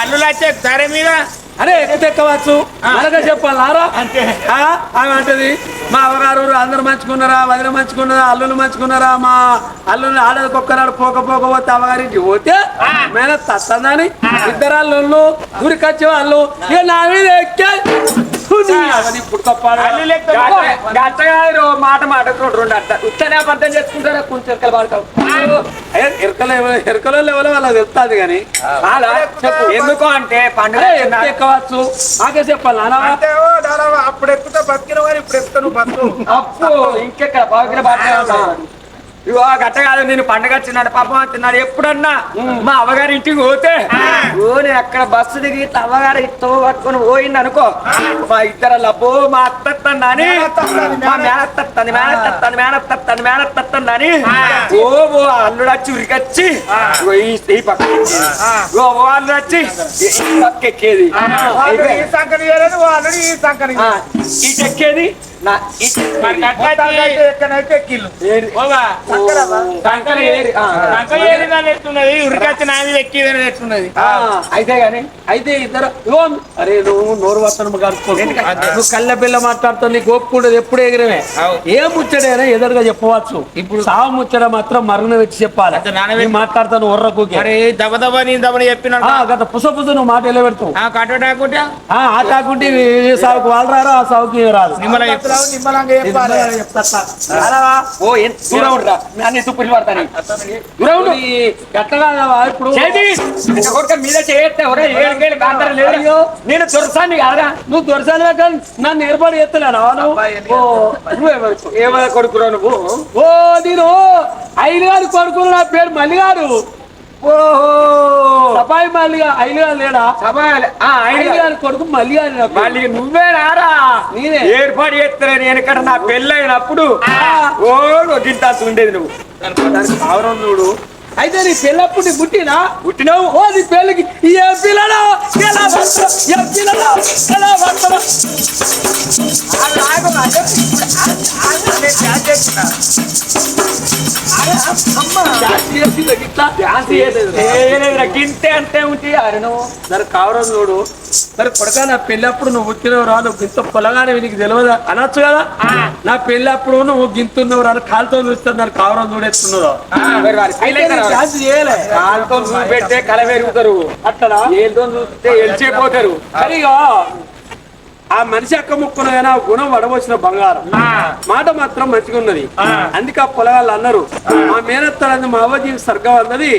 అల్లులు వచ్చే ధర మీద. అరే ఎక్కువ ఎక్కవచ్చు? అలాగే చెప్పాలి నారా అంతే. ఆమె అంటది మా అవగారు అందరు మంచుకున్నారా? వదిన మంచుకున్నారా? అల్లులు మంచుకున్నారా? మా అల్లులు ఆడది కుక్కరాడు పోక పోక పోతే అవగారింటి పోతే మేన తత్తందని ఇద్దరు అల్లుళ్ళు గురికొచ్చే వాళ్ళు ఇక నా మీద ఎక్కే అల్లు గట్టగారు మాట మాట రెండు అట్ట ఉత్తనే అర్థం చేసుకుంటారా కొంచెం ఎరకలు పడతావు ఎరకలు ఎరకలో లెవెల్ వాళ్ళకి తెలుస్తుంది కానీ? చెప్పు. ఎందుకు అంటే పండుగ ఎక్కవచ్చు? నాకే చెప్పాలి నాన్న అంటే ఓ దాదాపు అప్పుడు ఎక్కుతా బతికిన వారు ఇప్పుడు ఎక్కుతా నువ్వు బతుకు. అప్పు. ఇంకెక్కడ? బాగా బాగా ఇగో గట్ట కాదు నేను పండగ వచ్చినాడు పాపం వచ్చినాడు ఎప్పుడన్నా మా అవ్వగారి ఇంటికి పోతే ఓ నేను అక్కడ బస్సు దిగి అవ్వగారు ఇస్తో పట్టుకొని పోయింది అనుకో మా ఇద్దరు లబ్బో మా అత్తత్తండి అని మా మేనత్తత్తంది మేనత్తత్తంది మేనత్తత్తంది మేనత్తత్తంది అని ఓ ఓ అల్లుడు వచ్చి ఉరికొచ్చి ఈ పక్క ఓ ఓ అల్లుడు వచ్చి ఈ- పక్క ఎక్కేది ఈ ఆ, ఇటు ఎక్కేది ఎట్టున్నది ఉరికొచ్చి ఎక్కిదని అయితే గాని అయితే ఇద్దరు అరే నువ్వు నోరు వస్తాను నువ్వు కళ్ళ పిల్ల మాట్లాడుతావు నీకు ఒప్పుకుంటది ఎప్పుడు ఎగిరమే ఏ ముచ్చడైనా ఎదురుగా చెప్పవచ్చు ఇప్పుడు సావు ముచ్చట మాత్రం మరుగున వచ్చి చెప్పాలి మాట్లాడతాను ఒర్రకు దబ దబ నీ దబని చెప్పినాడు గత పుస పుస నువ్వు మాట ఎలా పెడతావు ఆ కట్టడాకుంటే ఆ ఆ కాకుంటే ఈ సాగుకు వాళ్ళు రారు ఆ ఈమె రాదు మీద లేదు. నేను దొరసాన్ని కాదరా నువ్వు దొరసాలి కానీ నన్ను ఏర్పాటు చేస్తున్నాను నువ్వు? ఏమైనా కొడుకురా నువ్వు ఓ నేను ఐదు గారు కొడుకులు నా పేరు మల్లిగారు సపాయి మల్లిగా గారు లేడా? ఆయన ఐదు గారి కొడుకు పేరు. మళ్ళీ నువ్వే రారా? నేనే. ఏర్పాటు చేస్తారా నేను ఇక్కడ నా పెళ్ళైనప్పుడు. ఓ గింత ఉండేది నువ్వు. దానికి ఆవరణ చూడు. అయితే నీ పెళ్ళప్పుడు నీ పుట్టినా? పుట్టినావు. ఓ నీ పెళ్ళికి. ఏ పిల్లలు? ఎలా వస్తారు? ఏ ఎలా గింతే అంతే ఉంటే అరే నువ్వు సరే కావరం చూడు. సరే కొడక నా పెళ్ళప్పుడు నువ్వు పుట్టినవు రా నువ్వు గింత పొలగానే నీకు తెలియదా అనొచ్చు కదా? నా పెళ్ళప్పుడు నువ్వు గింతున్నావు రా కాలుతో చూస్తే దాని కావరం చూడేస్తున్నావు. కాలుతో చూపెడితే కల పెరుగుతారు అట్లా ఏదో చూస్తే ఎలిచిపోతారు ఆ మనిషి అక్క ముక్కున గుణం వడవచ్చిన బంగారం. మాట మాత్రం మంచిగా ఉన్నది. అందుకే ఆ పొలగాళ్ళు అన్నారు మా మేనత్తలు మా అవ్వ జీవి స్వర్గం అన్నది.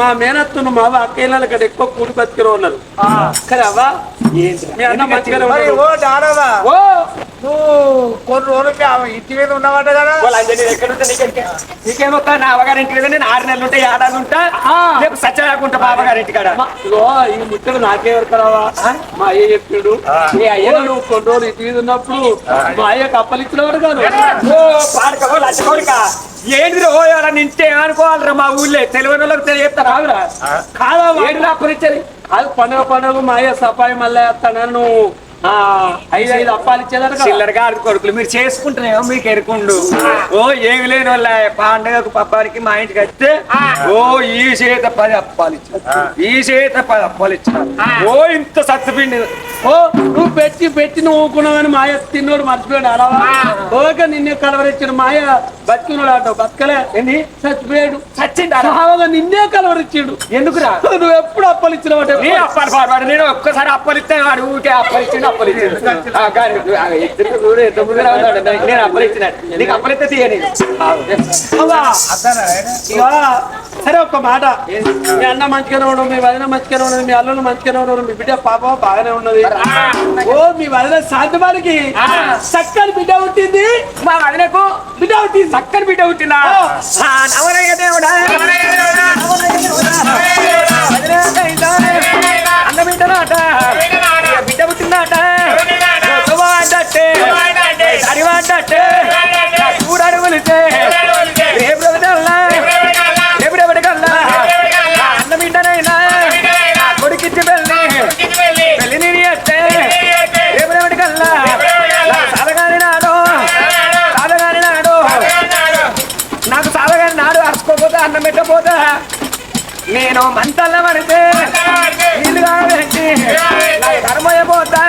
మా మేనత్తను మా అవ్వ అక్కయ్యల కంటే ఎక్కువ కూడి బతికిరో ఉన్నారు కానీ అవ్వ? మీ అన్న ఉన్నాడు. ఓ! కొన్ని రోజులకి ఆమె ఇంటి మీద ఉన్నవాట కదా? నీకేమొక్క నా అవగారి ఇంటి మీద నేను ఆరు నెలలు ఉంటాయి ఏడాది ఉంటా? రేపు సత్యరాకుంటా బాబగారి ఇంటికాడ మా- ఇగో ఈ ముచ్చట నాకేవరు కరావా మా అయ్య చెప్పాడు. మీ అయ్య అయ్యో నువ్వు కొన్ని రోజులు ఇటు మీద ఉన్నప్పుడు మా అయ్యకు అప్పలిచ్చినవాడు కాదు. ఓ పాడక లచ్చకోడిక ఏంటి ఓ ఎవరన్నా నింటే ఏమనుకోవాలరా మా ఊళ్ళో. తెలియని వాళ్ళకి తెలియస్తారా ఆవిరా కాదా ఏంటి అప్పనిచ్చేది అది పండుగ పండుగ మా అయ్య సపాయి మళ్ళీ వస్తానని నువ్వు ఐదు ఐదు అప్పాలు ఇచ్చేదారు. చిల్లరగా ఆడు కొడుకులు మీరు చేసుకుంటున్నామో మీకు ఎరుకుండు. ఓ ఏమి లేని వాళ్ళ పండగకు పప్పానికి మా ఇంటికి వస్తే ఓ ఈ చేత పది అప్పాలు ఇచ్చారు. ఈ చేత పది అప్పాలు ఇచ్చారు. ఓ ఇంత సత్తుపిండి. ఓ నువ్వు పెట్టి పెట్టి నువ్వు ఊకున్నావు కానీ మాయ తిన్నోడు మర్చిపోయాడు అలావా ఓకే నిన్నే కలవరిచ్చాడు మాయ బతికినోడు ఆట బతకలే. ఏంది చచ్చిపోయాడు. చచ్చిందా సావగా నిన్నే కలవరిచ్చాడు. ఎందుకురా? నువ్వు ఎప్పుడు అప్పలు ఇచ్చినవాడు నీ అప్పాలు? నేను ఒక్కసారి అప్పలు ఇస్తాను వాడు ఊరికే అప్పలు ఇచ్చిండు. అప్పలు ఇచ్చిండు ఇద్దరికి చూడు ఎంత ముందుగా ఉన్నాడు. నేను అప్పలు ఇచ్చిన నీకు అప్పలైతే తీయని సరే ఒక్క మాట మీ అన్న మంచిగానే ఉండవు మీ వదిన మంచిగానే ఉండదు మీ అల్లులు మంచిగానే ఉన్నారు మీ బిడ్డ పాప బాగానే ఉన్నది ఓ మీ వదిన శాంతమానికి చక్కని బిడ్డ పుట్టింది మా వదినకు బిడ్డ పుట్టింది చక్కని బిడ్డ పుట్టినా నవరయ్య దేవుడా పెట్టపోతే నేను మంతల్ల పడితే నా ధర్మయ్య పోతా.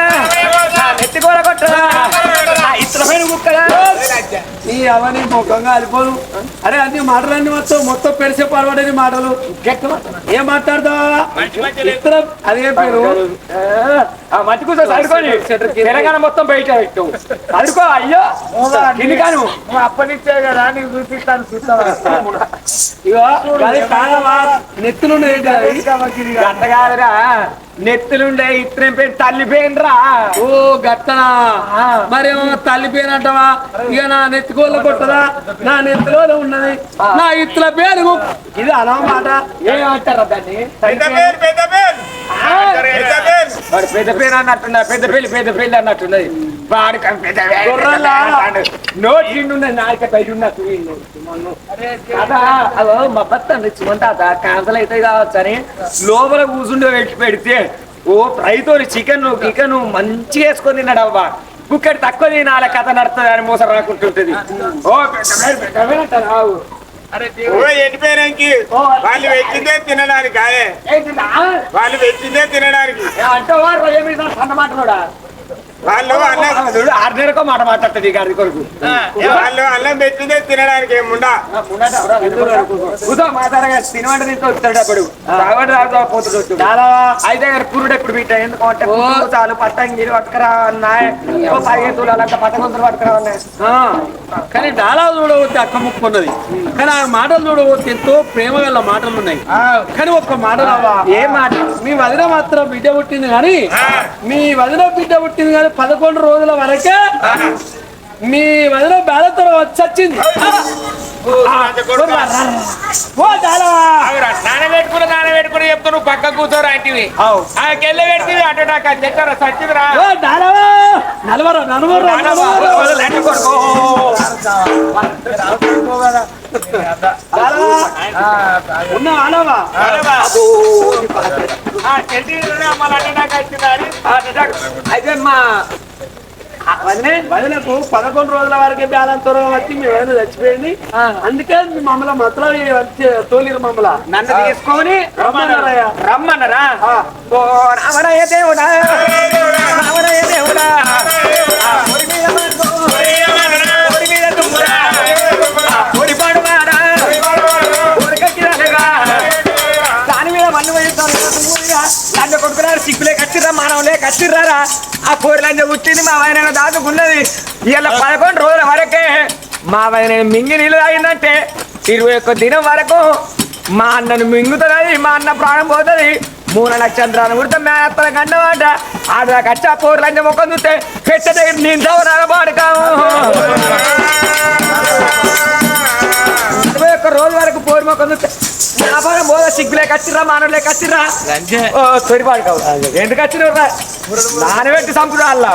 నా నెత్తి కూర కొట్టదా నా ఇష్టమైన కుక్కదా నీ అవని ముఖంగా అలిపోను అరే అన్ని మాటలన్నీ మొత్తం మొత్తం పెరిసే పడబడేది మాటలు. ఏం మాట్లాడతావా? అదే పేరు? ఆ మట్టి కూర్చో చదువుకొని తెలంగాణ మొత్తం బయట పెట్టు. చదువుకో అయ్యో. ఇది కాను నువ్వు. అప్పనిచ్చే కదా నీకు చూపిస్తాను చూస్తావా? ఇగో అది కాదవా? నెత్తులు గంట కాదురా నెత్తులుండే ఇత్తనం పేరు తల్లి పేరురా ఓ గట్టనా? మరేమో తల్లి పేరంటవా ఇక నా నెత్తికోళ్ళ కొట్టదా నా నెత్తిలో ఉన్నది. నా ఇత్తుల పేరు ఇది అన్నమాట ఏమంటారా దాన్ని? పెద్ద పేరు పెద్ద పేరు. పెద్ద పేరు. వాడు పెద్ద పేరు అన్నట్టున్నా పెద్ద పెళ్ళి పెద్ద పెళ్ళి అన్నట్టున్నది. వాడు క- పెద్ద పెద్ద గొర్రెలా? నోట్ నిండున్నది నాయక బయట ఉన్నట్టు అదా అదో మా భర్త నచ్చుమంటే అదా క్యాన్సల్ అయితే కావచ్చు అని లోపల కూర్చుండే పెట్టి పెడితే ఓ రైతు చికెన్ చికెన్ మంచిగా వేసుకొని తిన్నాడు అవ్వ కుక్కడి తక్కువ తినాలి కథ నడుతుంది అని మోసం రాకుంటుంటది ఓ ఎండిపోయానికి వాళ్ళు పెట్టిందే తినడానికి? వాళ్ళు పెట్టిందే తినడానికి. ఏ అంటావా రొయ్య మీద సన్న మాటలోడా వాళ్ళు అన్నం ఆర్డర్కో మాట మాట్లాడుతుంది గారి కొరకు వాళ్ళు అన్నం పెట్టిందే తినడానికి ఏముండా? మాట్లాడగా తినవంట నీతో వస్తాడు అప్పుడు. రావడం రాదు పోతుడు అయితే గారు పురుడు ఎప్పుడు బిడ్డ ఎందుకంటే పురుడు చాలు పట్టంగి పట్టుకురా అన్నాయి. పదిహేను తులాలంట పట్టగొంతులు పట్టుకురా ఉన్నాయి కానీ డాలా చూడవద్దు అక్క ముక్కున్నది కానీ ఆ మాటలు చూడవద్దు ఎంతో ప్రేమ గల మాటలు ఉన్నాయి. కానీ ఒక్క మాట రావా? ఏం మాట? మీ వదిన మాత్రం బిడ్డ పుట్టింది కానీ మీ వదిన బిడ్డ పుట్టింది కానీ పదకొండు రోజుల వరకే మీ చచ్చింది. ఓ డాలా నానబెట్టుకుని నానబెట్టుకుని చెప్తా నువ్వు పక్క కూర్చోరా అంటివి ఆ కెళ్ళ పెడితే అటు నాకు తెచ్చారా సచ్చిదిరా ఓ డాలా నలవరా నలవరా ఉన్న ఆనవా అయితే మా వదినే వదినకు పదకొండు రోజుల వరకే బ్యాలెన్స్ వచ్చి మీ వదిన చచ్చిపోయింది. అందుకే మీ మమ్మల్ని మతల వచ్చి తోలిరు మమ్మల నన్ను తీసుకొని రమ్మన్నారయ్యా. రమ్మన్నరా? ఓ రామరయ్య దేవుడా. దేవుడా. మానవులే కచ్చిర్రారా ఆ కోరి లంజ పుట్టింది మా ఆయన దాచుకున్నది. ఇలా పదకొండు రోజుల వరకే మా ఆయన మింగి నీళ్ళు తాగిందంటే ఇరవై ఒక్క దినం వరకు మా అన్నను మింగుతుంది మా అన్న ప్రాణం పోతుంది మూల నక్షత్రాన్ని ఉడత మేనత్తల గండమాట ఆడదాకా వచ్చి ఆ కోరి లంజ ముఖం చూస్తే పెట్ట దగ్గర నేను చవరాల పాడుకాము ఇరవై ఒక్క రోజు వరకు పోరు మొక్క వ్యాపారం పోదా సిగ్గులే కచ్చిర్రా మానవులే కచ్చిర్రా. పాడుకావు ఎందుకు వచ్చినరా నానబెట్టి చంపుదా అల్లా.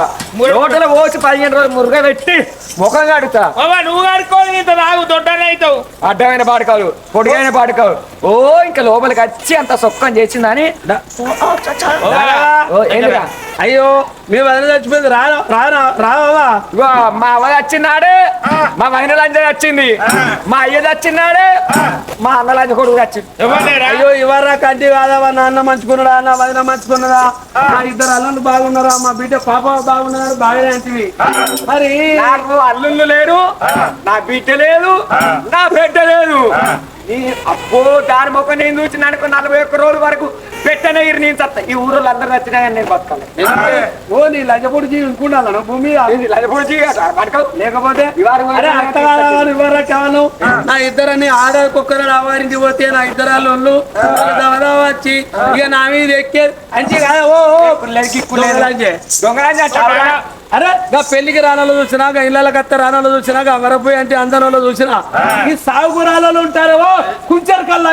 రోడ్ల పోసి పదిహేను రోజులు మురుగ పెట్టి ముఖం కడుతా నువ్వు కడుకోని ఇంత తాగు దొడ్డనే అవుతావు. అడ్డమైన పాడుకాలు పొడిగైన పాడుకాలు ఓ ఇంకా లోపలికి వచ్చి అంత సొక్కం చేసిందని? అయ్యో మీ వదిన చచ్చిపోయింది. రా రానా రావా. మా అవ్వ వచ్చినాడే మా మహిళ లంజ వచ్చింది మా అయ్య వచ్చినాడే మా అన్న లంజ కొడుకు వచ్చింది అయ్యో ఇవర్రా కంటి కాదవా నాన్న మంచుకున్నాడా నా వదిన మంచుకున్నదా మా ఇద్దరు అల్లుళ్ళు బాగున్నారా? మా బిడ్డ పాప బాగున్నాడు బాగానే అంటివి మరి నాకు అల్లుళ్ళు లేరు నా బిడ్డ లేదు నా బిడ్డ లేదు. ఈ అబ్బో దాని ముఖం నేను చూసి అనుకో నలభై ఒక్క రోజుల వరకు పెట్టనే ఇరు నేను చత్త. ఈ ఊరిలో అందరూ వచ్చినా కానీ నేను బతకాలి. ఓ నీ లంచపొడి జీవించుకుంటాను భూమి మీద ఇది లజపూడి బతకవు లేకపోతే? నా ఇద్దరని ఆడ కుక్కర రావారింటి పోతే నా ఇద్దరు అల్లుళ్ళు దవదా వచ్చి ఇక నా మీద ఎక్కే. అంతే కదా? ఓ. దొంగరాజు అరే గా పెళ్ళికి రానాలో చూసినా గా ఇళ్ళకి అత్త రానాలో చూసినా గా వరపోయి అంటే అందరంలో చూసినా ఈ సాగురాలలో ఉంటారేవో కుంచర్ కల్లా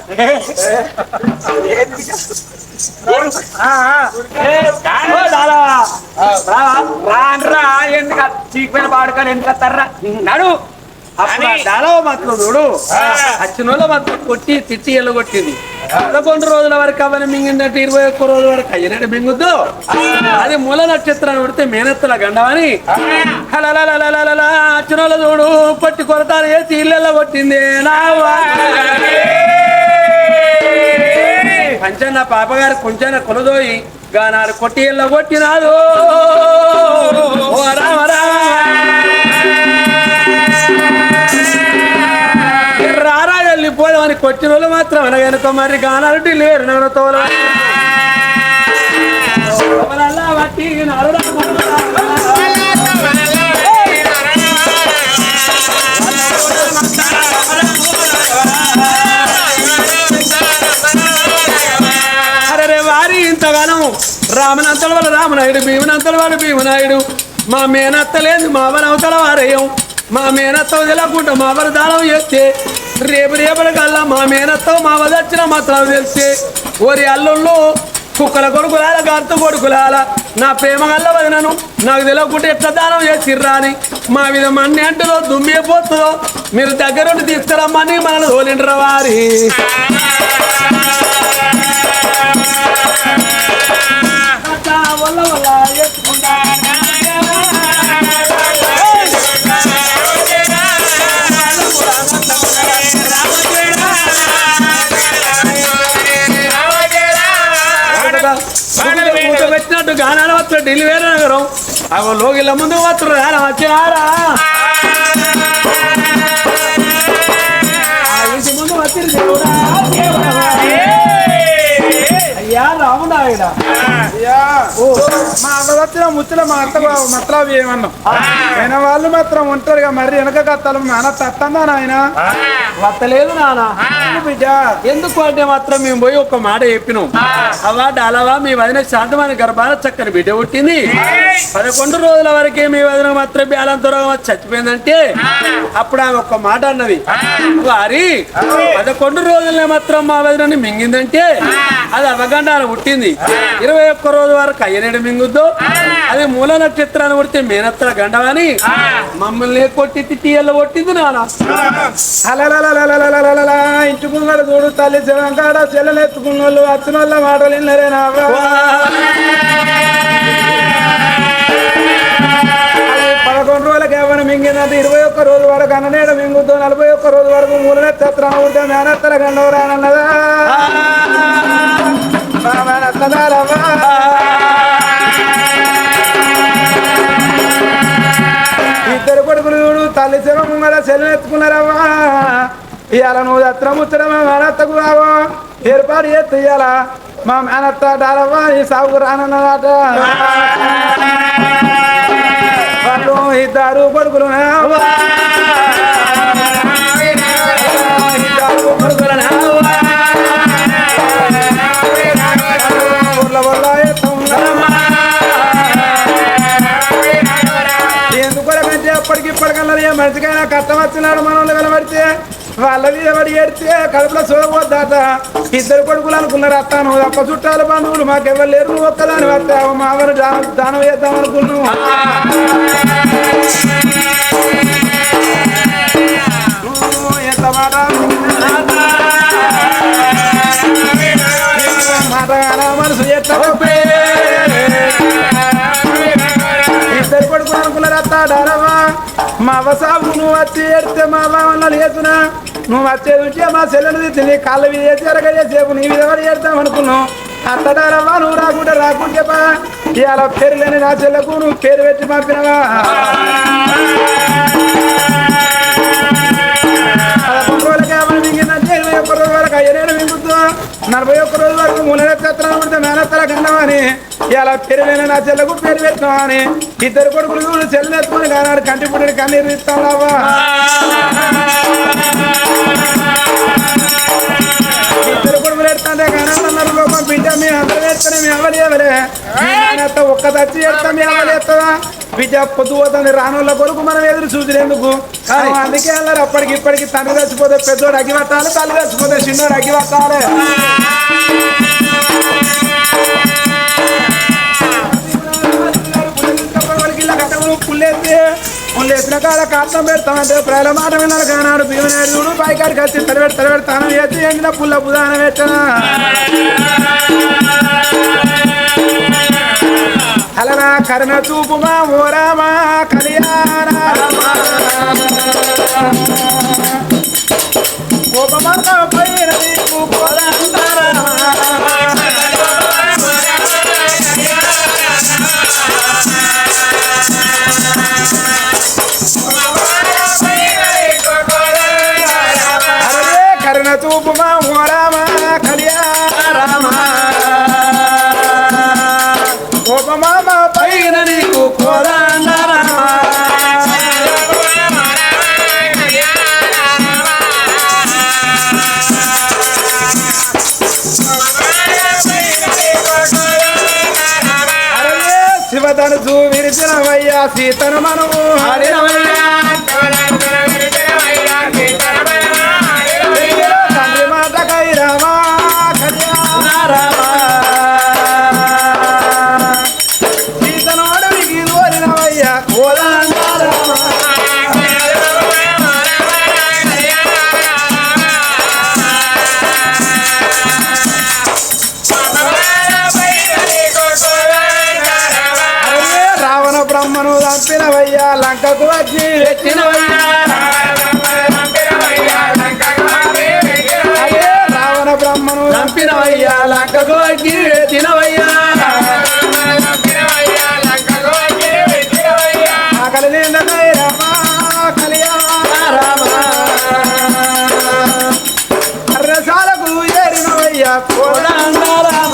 ఆ? ఎందుకు చీకిపోయిన పాడుకొని ఎందుకు వస్తారా నడు అప్పుడు ఆ మాత్రం చూడు అచ్చినోళ్ళ మాత్రం కొట్టి తిట్టి ఎల్లగొట్టింది పదకొండు రోజుల వరకు అవన్నీ మింగిందంటే ఇరవై ఒక్క రోజుల వరకు అయ్యనట్టు మింగుద్దు అది మూల నక్షత్రాన్ని పెడితే మేనత్తల గండమని అచ్చినోళ్ళ చూడు పట్టి కొరతాలు వేసి ఇళ్ళెల్ల కొట్టింది నా పంచన్న పాపగారు కొంచెం కొలదోయి గానాలు కొట్టి ఇళ్ళ కొట్టినాదు ఓ రామ రామ. రారా వెళ్ళిపోదామని కొట్టిన వాళ్ళు మాత్రం అనగనుకో మరి గానాలు లేరు నగరతో తోల. వట్టి నరుడా రామనంతల వాడు రామనాయుడు భీమనంతల వాడు భీమనాయుడు. మా మేనత్త లేదు మా అవతల వారయ్యం మా మేనత్త వదిలేకుండా మా వరదానం చేస్తే రేపు రేపటి కల్లా మా మేనత్త మా వదచ్చిన మాత్రం తెలిస్తే ఓరి అల్లుళ్ళు కుక్కల కొడుకులాల గంత కొడుకులాల నా ప్రేమ గల్ల వదినను నాకు తెలియకుండా ఎట్లా దానం చేసిర్రా అని. మా మీద మన్ని అంటులో దుమ్మిపోతుందో మీరు దగ్గరుండి తీసుకురమ్మని మనల్ని తోలిండ్ర వారి నాన్న వచ్చాడు ఢిల్లీ వేరే నగరం. అవి లోగిళ్ళ ముందు వచ్చారు నాన్న వచ్చారా? ఇంటి ముందు వచ్చింది దేవుడా దేవుడా. మా అవ్వ వచ్చిన ముచ్చట మా అత్త మతలావి ఏమన్నాం? ఆయన వాళ్ళు మాత్రం ఉంటారుగా మరి వెనక కత్తాలు. నాన్న తత్తందా నాయన? వత్తలేదు నానా బిడ్డ. ఎందుకు అంటే మాత్రం మేము పోయి ఒక మాట చెప్పినాం. అవా డాలవా మీ వదిన శాంతమైన గర్భాల చక్కని బిడ్డ పుట్టింది. పదకొండు రోజుల వరకే మీ వదిన మాత్రం బేలం త్వరగా చచ్చిపోయిందంటే అప్పుడు ఆమె ఒక మాట అన్నది. వారి పదకొండు రోజులనే మాత్రం మా వదినని మింగిందంటే అది అవగండాలు పుట్టింది. ఇరవై ఒక్క రోజు రోజు వరకు అయ్యనేడు మింగుద్దు. అది మూల నక్షత్రాన్ని కొడితే మేనత్ర గండవని మమ్మల్ని కొట్టి తిట్టియల్లో కొట్టింది నానా ఇంటి ముందర చూడు తల్లి శివంకాడ చెల్లెలు ఎత్తుకున్న వాళ్ళు వచ్చిన వాళ్ళ మాటలు విన్నరే నా పదకొండు ఇరవై ఒక్క రోజు వరకు అన్ననేడు మింగుద్దు. నలభై ఒక్క రోజు వరకు మూల నక్షత్రం ఉంటే మేనత్తర గండవరానన్నదా. ఇద్దరు కొడుకులు చూడు తల్లి శివ ముంగడ సెల్లెత్తుకున్నారవ్వా ఇవాళ నువ్వు దత్ర ముచ్చట మేనత్తకు రావో? ఏర్పాటు చేస్తు ఇవాళ మా మేనత్త డాలవ్వా ఈ సాగుకు రానన్నదాట. వాళ్ళు ఇద్దరు కొడుకులు మనిషికైనా కష్టం వచ్చినాడు మనల్ని వెలబడితే వాళ్ళది ఎవడి ఏడితే కడుపులో చూడబోద్దాట ఇద్దరు కొడుకులు అనుకున్నారు అత్త నువ్వు తప్ప చుట్టాలు బంధువులు మాకెవరు లేరు నువ్వు ఒక్కదాని వస్తావు మా అవరు దానం చేద్దాం అనుకున్నావు. ఎంత మాట మాట మనసు ఎట్లా ఇద్దరు కొడుకులు అనుకున్నారు అత్తాడారవా మా అవసాబు నువ్వు వచ్చి ఏడితే మా బావన్న లేచునా నువ్వు వచ్చేది ఉంటే మా చెల్లెలు తెచ్చింది. నీ కాళ్ళ మీద చేసి ఎరగజేసేపు నీ మీద పడి ఏడతాం అనుకున్నావు. అత్తడారవ్వా నువ్వు రాకుంటే రాకుంటే బా ఇలా పేరు లేని నా చెల్లెకు నువ్వు పేరు పెట్టి పంపినవా? ఎన్నైనా మింగుతో నలభై ఒక్క రోజు వరకు మూలనక్షత్రాలు పుడితే మేనత్తల కన్నామని ఇలా పెరివేన నా చెల్లకు పేరు పెట్టామని ఇద్దరు కొడుకులు చెల్లెత్తుకుని కానీ కంటి పుట్టిన కన్నీరు ఇస్తాం ఇద్దరు కొడుకులు ఎడతాంటే కానాడన్నారు లోపం బిడ్డ మీ అందరూ ఎత్తానే మీ ఎవరు? ఎవరే ఒక్క దచ్చి ఎడతా మీ ఎవరు ఎత్తదా బిడ్డ పొద్దు పోతుంది రానుల కొడుకు మనం ఎదురు చూసినందుకు అందుకే అన్నారు అప్పటికి ఇప్పటికి తండ్రి చచ్చిపోతే పెద్దోడు అగ్గి పట్టాలి తల్లి చచ్చిపోతే చిన్నోడు అగ్గి పట్టాలి పుల్లేసి పుల్లేసిన కాడ కాటం పెడతామంటే ప్రజల మాట విన్నారు కానాడు భీమనేరుడు. పైకాడికి వచ్చి తరబెట్టి తరబెడతాను ఎత్తి ఎండిన పుల్ల బుధాన పెట్టనా అలనా కరుణ చూపుమా ఓరామా కళ్యాణ. కోపమంత పైన కోదంతా. సీతను మనము. హరి రమణ రావణ బ్రహ్మను చంపినవయ్యా లంకకు వచ్చి ఎత్తినవయ్యా అర్రసాలకు ఏరినవయ్యా కోదండ రామ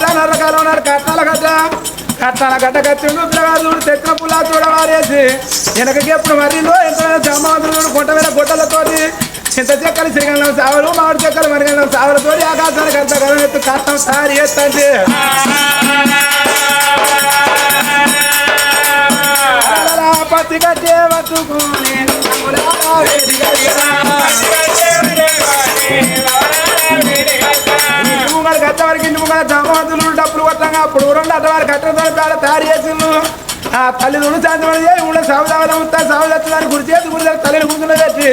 వలికిల్ల గట్ట నర్ర కాలం నాడు కట్టాల గట్ట కట్టిండు పిల్లగాడు తెచ్చిన పుల్ల చూడవారేసి. వెనకకి ఎప్పుడు మరిందో ఎంత జమాతులు చూడు మీద గుట్టలతోటి చింత చెక్కలు సిరిగలం సావలు మామిడి చెక్కలు మరిగలం సావలతోటి ఆకాశానికి అంత కలం ఎత్తు కట్టం సారి ఎత్తండి పత్తి కట్టే పట్టుకుని అంగుళాల ఇంటి గచ్చ వరకు ఇంటి ముంగడ జమాతులు డబ్బులు కొట్టంగా అప్పుడు రెండు అట్టవారు కట్టడంతో పేడ తయారు చేసిండు. ఆ తల్లిదండ్రులు సాధ్యమని ఊళ్ళో సాగుదావలం ఉంటా సాగు తెచ్చడానికి గురి చేసి గురి తల్లిని కూతురు పెట్టి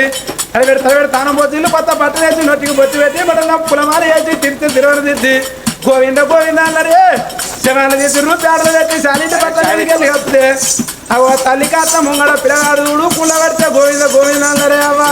అది పెట్టి తల పెట్టి తానం పోతే ఇల్లు కొత్త బట్టలు వేసి నొట్టికి బొత్తి పెట్టి బట్టలు పులమాల వేసి తిరిగి తిరగని దిద్ది గోవింద గోవింద అన్నారే. శవాలు తీసిర్రు పేడలు పెట్టి సాలింటి బట్టలు వస్తే అవ తల్లి కాస్త ముంగడ పిల్లగాడు పెడితే గోవింద గోవింద అన్నారే అవ్వా.